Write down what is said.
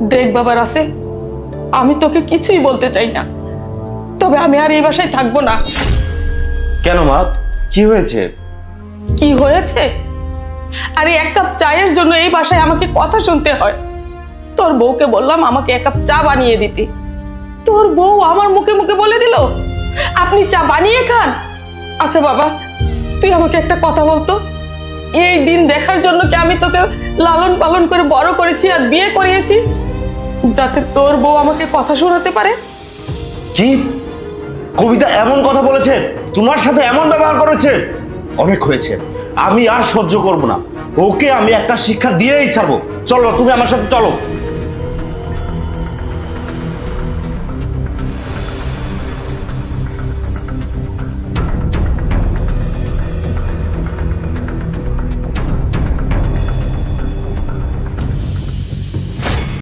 দেখ বাবা রাসেল আমি তোকে কিছুই বলতে চাই না। তবে আমি আর এই বাসায় থাকব না। কেন মা? কি হয়েছে? কি হয়েছে? আরে এক কাপ চায়ের জন্য এই বাসায় আমাকে কথা শুনতে হয়। তোর বউকে বললাম আমাকে এক কাপ চা বানিয়ে দিতে। তোর বউ আমার মুখে মুখে বলে দিল আপনি চা বানিয়ে খান? আচ্ছা বাবা তুই আমাকে একটা কথা বলতো এই দিন দেখার জন্য কি আমি তোকে লালন পালন করে বড় করেছি আর বিয়ে করিয়েছি? যাতে তোর বউ আমাকে কথা শোনাতে পারে? কি? কবিতা এমন কথা বলেছে, তোমার সাথে এমন ব্যবহার করেছে? অনেক হয়েছে, আমি আর সহ্য করব না। ওকে আমি একটা শিক্ষা দিয়েই ছাড়বো। চলো, তুমি আমার সাথে চলো।